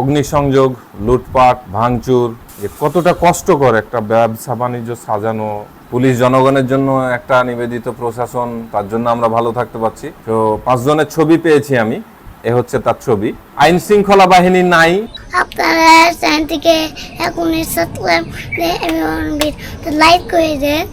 অগ্নিসংযোগ লুটপাট ভাঙচুর যে কতটা কষ্টকর একটা ব্যবসা বাণিজ্য সাজানো। পুলিশ জনগণের জন্য একটা নিবেদিত প্রশাসন তার জন্য আমরা ভালো থাকতে পারছি। তো পাঁচজনের ছবি পেয়েছি আমি এ হচ্ছে তার ছবি। আইন শৃঙ্খলা বাহিনী নাই। আপনারা চ্যানেলটিকে এখনই সাবস্ক্রাইব এবং লাইক করে দেন।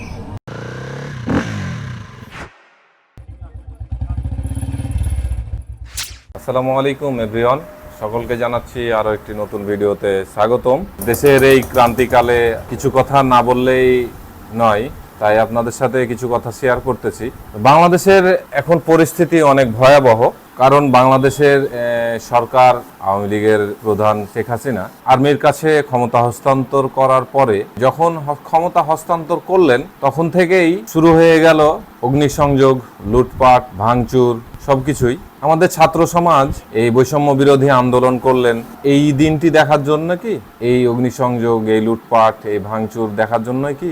আসসালামু আলাইকুম এভরিওয়ান সকলকে জানাচ্ছি আরও একটি নতুন ভিডিওতে স্বাগতম। দেশের এই ক্রান্তিকালে কিছু কথা না বললেই নয়, তাই আপনাদের সাথে কিছু কথা শেয়ার করতেছি। বাংলাদেশের এখন পরিস্থিতি অনেক ভয়াবহ, কারণ বাংলাদেশের সরকার, আওয়ামী লীগের প্রধান শেখ হাসিনা, আর্মির কাছে ক্ষমতা হস্তান্তর করার পরে যখন ক্ষমতা হস্তান্তর করলেন, তখন থেকেই শুরু হয়ে গেল অগ্নিসংযোগ, লুটপাট, ভাঙচুর সবকিছুই। আমাদের ছাত্র সমাজ এই বৈষম্য বিরোধী আন্দোলন করলেন। এই দিনটি দেখার জন্য কি? এই অগ্নিসংযোগ, এই লুটপাট, এই ভাঙচুর দেখার জন্য কি?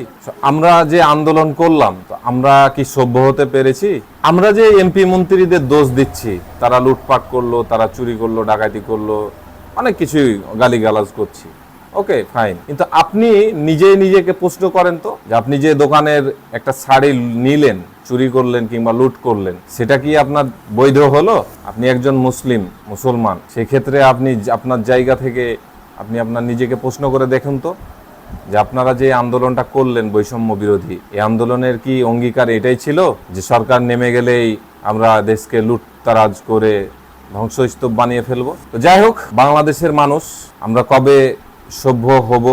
আমরা যে আন্দোলন করলাম, তো আমরা কি সভ্য হতে পেরেছি? আমরা যে এমপি মন্ত্রীদের দোষ দিচ্ছি, তারা লুটপাট করল, তারা চুরি করল, ডাকাতি করল, অনেক কিছুই গালিগালাজ করছি। ওকে ফাইন কিন্তু আপনি নিজে নিজেকে প্রশ্ন করেন তো, যে আপনি যে দোকানের একটা শাড়ি নিলেন, চুরি করলেন কিংবা লুট করলেন, সেটা কি আপনার বৈধ হলো? আপনি একজন মুসলিম, মুসলমান, সেক্ষেত্রে আপনি আপনার জায়গা থেকে আপনি আপনার নিজেকে প্রশ্ন করে দেখুন তো, যে আপনারা যে আন্দোলনটা করলেন বৈষম্য বিরোধী, এই আন্দোলনের কি অঙ্গীকার এটাই ছিল? যে সরকার নেমে গেলেই আমরা দেশকে লুটতারাজ করে ধ্বংসস্তূপ বানিয়ে ফেলব? তো যাই হোক, বাংলাদেশের মানুষ, আমরা কবে সভ্য হব,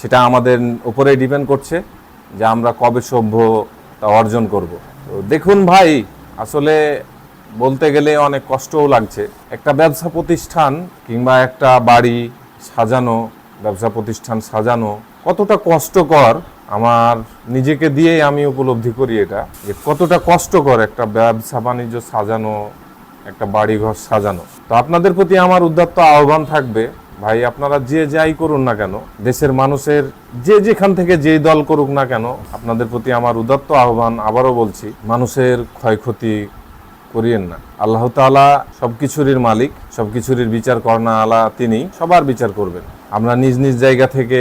সেটা আমাদের উপরেই ডিপেন্ড করছে যে আমরা কবে সভ্য তা অর্জন করব। তো দেখুন ভাই, আসলে বলতে গেলে অনেক কষ্টও লাগছে। একটা ব্যবসা প্রতিষ্ঠান কিংবা একটা বাড়ি সাজানো, ব্যবসা প্রতিষ্ঠান সাজানো কতটা কষ্টকর, আমার নিজেকে দিয়েই আমি উপলব্ধি করি এটা, যে কতটা কষ্টকর একটা ব্যবসা বাণিজ্য সাজানো, একটা বাড়িঘর সাজানো। তো আপনাদের প্রতি আমার উদ্যত্ত আহ্বান থাকবে ভাই, আপনারা যে যাই করুন না কেন, দেশের মানুষের যে যেখান থেকে যেই দল করুক না কেন, আপনাদের প্রতি আমার উদাত্ত আহ্বান। আবারও বলছি, মানুষের ক্ষয়ক্ষতি করিয়েন না। আল্লাহ তাআলা সব কিছুরই মালিক সব কিছুরই বিচার করনা আলা তিনি, সবার বিচার করবেন। আমরা নিজ নিজ জায়গা থেকে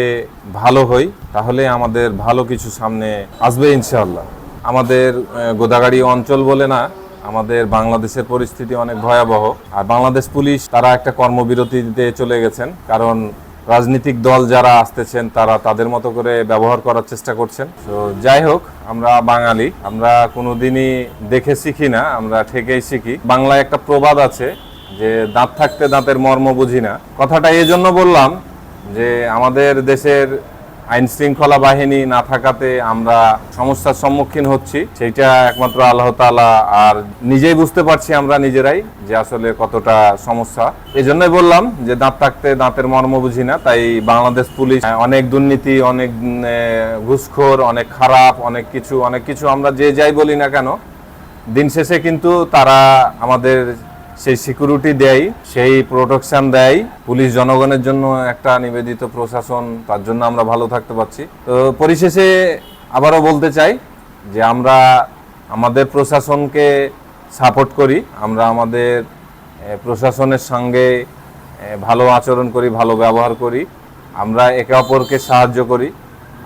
ভালো হই, তাহলে আমাদের ভালো কিছু সামনে আসবে ইনশাআল্লাহ। আমাদের গোদাগাড়ি অঞ্চল বলে না আমাদের বাংলাদেশের পরিস্থিতি অনেক ভয়াবহ। আর বাংলাদেশ পুলিশ, তারা একটা কর্মবিরতিতে চলে গেছেন। কারণ রাজনৈতিক দল যারা আসতেছেন, তারা তাদের মতো করে ব্যবহার করার চেষ্টা করছেন। তো যাই হোক, আমরা বাঙালি। আমরা কোনোদিনই দেখে শিখি না, আমরা ঠেকেই শিখি। বাংলায় একটা প্রবাদ আছে যে, দাঁত থাকতে দাঁতের মর্ম বুঝি না। কথাটা এই জন্য বললাম যে, আমাদের দেশের আইন শৃঙ্খলা বাহিনী না থাকাতে আমরা সমস্যার সম্মুখীন হচ্ছি। সেইটা একমাত্র আল্লাহ তাআলা আর নিজেই বুঝতে পারছি আমরা নিজেরাই যে আসলে কতটা সমস্যা। এই জন্যই বললাম যে দাঁত থাকতে দাঁতের মর্ম বুঝি না, তাই বাংলাদেশ পুলিশ অনেক দুর্নীতি, অনেক ঘুষখোর, অনেক খারাপ, অনেক কিছু অনেক কিছু আমরা যে যাই বলি না কেন, দিন শেষে কিন্তু তারা আমাদের সেই সিকিউরিটি দেয়, সেই প্রোটেকশন দেয়, পুলিশ জনগণের জন্য একটা নিবেদিত প্রশাসন, তার জন্য আমরা ভালো থাকতে পারছি। তো পরিশেষে আবারও বলতে চাই যে আমরা আমাদের প্রশাসনকে সাপোর্ট করি, আমরা আমাদের প্রশাসনের সঙ্গে ভালো আচরণ করি, ভালো ব্যবহার করি, আমরা একে অপরকে সাহায্য করি।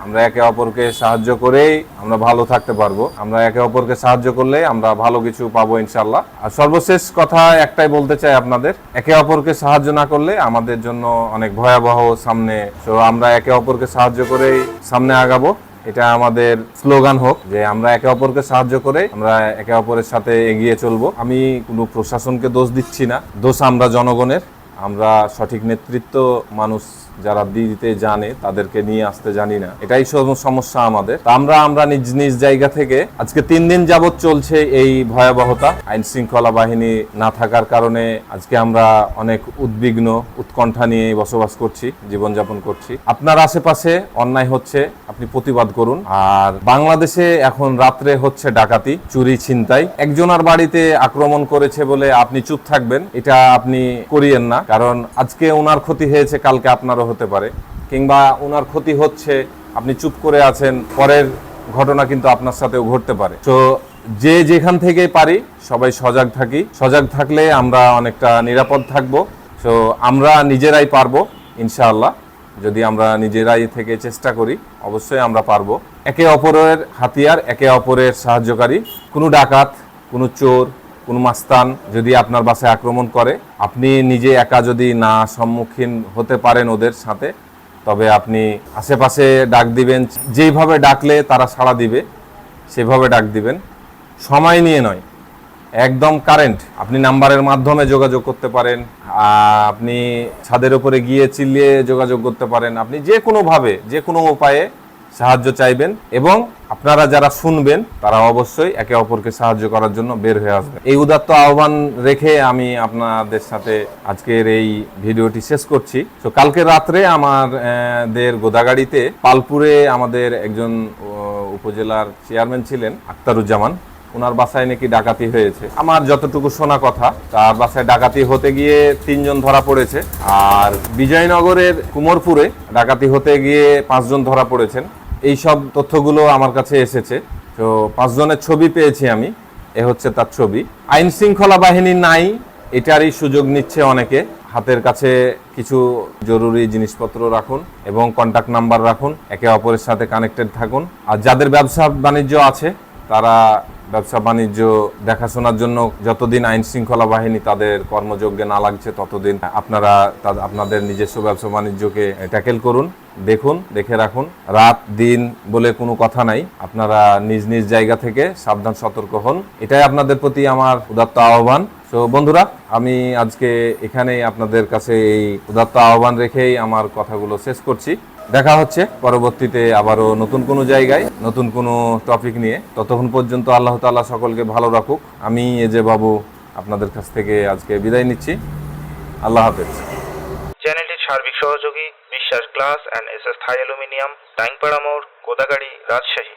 আমরা একে অপরকে সাহায্য করেই আমরা ভালো থাকতে পারব। আমরা একে অপরকে সাহায্য করলে আমরা ভালো কিছু পাবো ইনশাল্লাহ আর সর্বশেষ কথা একটাই বলতে চাই আপনাদের, একে অপরকে সাহায্য না করলে আমাদের জন্য অনেক ভয়াবহ সামনে। তো আমরা একে অপরকে সাহায্য করেই সামনে আগাবো। এটা আমাদের স্লোগান হোক যে আমরা একে অপরকে সাহায্য করে আমরা একে অপরের সাথে এগিয়ে চলবো। আমি কোনো প্রশাসনকে দোষ দিচ্ছি না। দোষ আমরা জনগণের। আমরা সঠিক নেতৃত্ব মানুষ যারা দিতে জানে, তাদেরকে নিয়ে আসতে জানি না। এটাই সমস্যা আমাদের। আমরা আমরা নিজ নিজ জায়গা থেকে আজকে তিন দিন যাবৎ চলছে এই ভয়াবহতা। আইন শৃঙ্খলা বাহিনী না থাকার কারণে আজকে আমরা অনেক উদ্বিগ্ন, উৎকণ্ঠা নিয়ে বসবাস করছি, জীবনযাপন করছি। আপনার আশেপাশে অন্যায় হচ্ছে, আপনি প্রতিবাদ করুন। আর বাংলাদেশে এখন রাত্রে হচ্ছে ডাকাতি, চুরি, ছিনতাই। একজনের বাড়িতে আক্রমণ করেছে বলে আপনি চুপ থাকবেন, এটা আপনি করিয়েন না। কারণ আজকে ওনার ক্ষতি হয়েছে, কালকে আপনারও হতে পারে। কিংবা ওনার ক্ষতি হচ্ছে, আপনি চুপ করে আছেন, পরের ঘটনা কিন্তু আপনার সাথেও ঘটতে পারে। তো যে যেখান থেকে পারি, সবাই সজাগ থাকি। সজাগ থাকলে আমরা অনেকটা নিরাপদ থাকব। তো আমরা নিজেরাই পারব, ইনশাআল্লাহ। যদি আমরা নিজেরাই থেকে চেষ্টা করি, অবশ্যই আমরা পারব। একে অপরের হাতিয়ার, একে অপরের সাহায্যকারী। কোনো ডাকাত, কোনো চোর কোনো মাস্তান যদি আপনার বাসায় আক্রমণ করে, আপনি নিজে একা যদি না সম্মুখীন হতে পারেন ওদের সাথে, তবে আপনি আশেপাশে ডাক দিবেন, যেইভাবে ডাকলে তারা সাড়া দিবে, সেভাবে ডাক দিবেন। সময় নিয়ে নয়, একদম কারেন্ট। আপনি নাম্বারের মাধ্যমে যোগাযোগ করতে পারেন আপনি ছাদের উপরে গিয়ে চিল্লিয়ে যোগাযোগ করতে পারেন। আপনি যে কোনোভাবে যে কোনো উপায়ে সাহায্য চাইবেন এবং আপনারা যারা শুনবেন, তারা অবশ্যই একে অপরকে সাহায্য করার জন্য বের হয়ে আসবেন। এই উদাত্ত আহ্বান রেখে আমি আপনাদের সাথে আজকের এই ভিডিওটি শেষ করছি। তো কালকে রাত্রে আমার দের গোদাগাড়িতে পালপুরে আমাদের একজন উপজেলার চেয়ারম্যান ছিলেন, আক্তারুজ্জামান। ওনার বাসায় নাকি ডাকাতি হয়েছে। আমার যতটুকু শোনা কথা, তার বাসায় ডাকাতি হতে গিয়ে তিনজন ধরা পড়েছে। আর বিজয়নগরের কুমোরপুরে ডাকাতি হতে গিয়ে পাঁচজন ধরা পড়েছেন। এই সব তথ্যগুলো আমার কাছে এসেছে। তো পাঁচজনের ছবি পেয়েছি আমি, এ হচ্ছে তার ছবি। আইন শৃঙ্খলা বাহিনী নাই, এটারই সুযোগ নিচ্ছে অনেকে। হাতের কাছে কিছু জরুরি জিনিসপত্র রাখুন এবং কন্টাক্ট নাম্বার রাখুন, একে অপরের সাথে কানেক্টেড থাকুন। আর যাদের ব্যবসা বাণিজ্য আছে, তারা ব্যবসা বাণিজ্য দেখাশোনার জন্য যতদিন আইন শৃঙ্খলা বাহিনী তাদের কর্মযজ্ঞে না লাগছে, ততদিন আপনারা আপনাদের নিজস্ব ব্যবসা বাণিজ্যকে ট্যাকেল করুন। দেখুন, দেখে রাখুন। রাত, দিন বলে কোনো কথা নাই। আপনারা নিজ নিজ জায়গা থেকে সাবধান, সতর্ক হন। এটাই আপনাদের প্রতি আমার উদাত্ত আহ্বান। তো বন্ধুরা, আমি আজকে এখানেই আপনাদের কাছে এই উদাত্ত আহ্বান রেখেই আমার কথাগুলো শেষ করছি। দেখা হচ্ছে পরবর্তীতে আবারও নতুন কোনো জায়গায়, নতুন কোনো টপিক নিয়ে। ততক্ষণ পর্যন্ত আল্লাহ তাআলা সকলকে ভালো রাখুক। আমি এজে বাবু আপনাদের কাছ থেকে আজকে বিদায় নিচ্ছি। আল্লাহ হাফেজ। চ্যানেলটির সার্বিক সহযোগী, বিশ্বাস এস থাই অ্যালুমিনিয়াম টাইংপাড়া মোড় কোদাগাড়ি রাজশাহী।